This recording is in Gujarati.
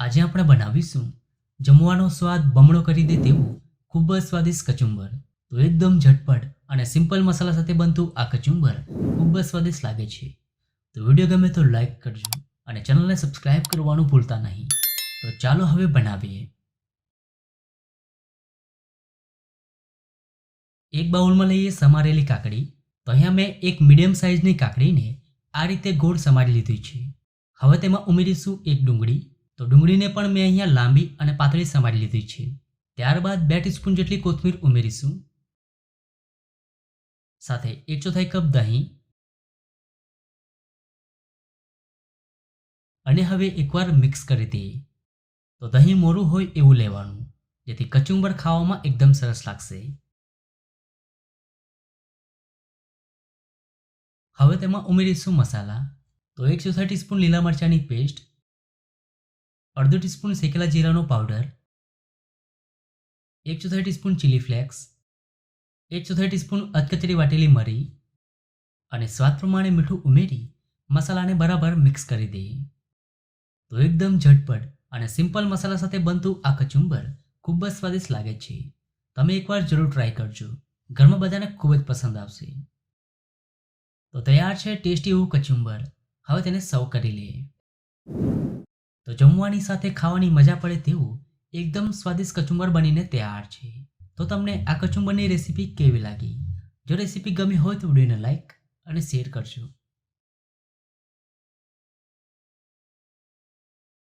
આજે આપણે બનાવીશું જમવાનો સ્વાદ બમણો કરી દે તેવું ખૂબ જ સ્વાદિષ્ટ કચુંબર. તો એકદમ ઝટપટ અને સિમ્પલ મસાલા સાથે બનતું આ કચુંબર ખૂબ જ સ્વાદિષ્ટ લાગે છે. તો વીડિયો ગમે તો લાઈક કરજો અને ચેનલને સબસ્ક્રાઇબ કરવાનું ભૂલતા નહીં. તો ચાલો હવે બનાવીએ. એક બાઉલમાં લઈએ સમારેલી કાકડી. તો અહીંયા મેં એક મીડિયમ સાઇઝની કાકડીને આ રીતે ગોળ સમારી લીધી છે. હવે તેમાં ઉમેરીશું એક ડુંગળી. તો ડુંગળીને પણ મેં અહીંયા લાંબી અને પાતળી સમારી લીધી છે. ત્યારબાદ બે ટીસ્પૂન જેટલી કોથમીર ઉમેરીશું. સાથે એક ચોથાઈ કપ દહીં. અને હવે એકવાર મિક્સ કરી દઈએ. તો દહીં મોરું હોય એવું લેવાનું, જેથી કચુંબર ખાવામાં એકદમ સરસ લાગશે. હવે તેમાં ઉમેરીશું મસાલા. તો એક ચોથા ટીસ્પૂન લીલા મરચાંની પેસ્ટ, અડધો ટીસ્પૂન શેકેલા જીરાનો પાવડર, એક ચોથાઈ ટીસ્પૂન ચીલી ફ્લેક્સ, એક ચોથાઈ ટીસ્પૂન અધકચરી વાટેલી મરી અને સ્વાદ પ્રમાણે મીઠું ઉમેરી મસાલાને બરાબર મિક્સ કરી દઈએ તો એકદમ ઝટપટ અને સિમ્પલ મસાલા સાથે બનતું આ કચુંબર ખૂબ જ સ્વાદિષ્ટ લાગે છે. તમે એકવાર જરૂર ટ્રાય કરજો. ઘરમાં બધાને ખૂબ જ પસંદ આવશે. તો તૈયાર છે ટેસ્ટી એવું કચુંબર. હવે તેને સર્વ કરી લઈએ. તો જમવાની સાથે ખાવાની મજા પડે તેવું એકદમ સ્વાદિષ્ટ કચુંબર બનીને તૈયાર છે. તો તમને આ કચુંબરની રેસીપી કેવી લાગી? જો રેસીપી ગમી હોય તો વિડીયોને લાઈક અને શેર કરજો.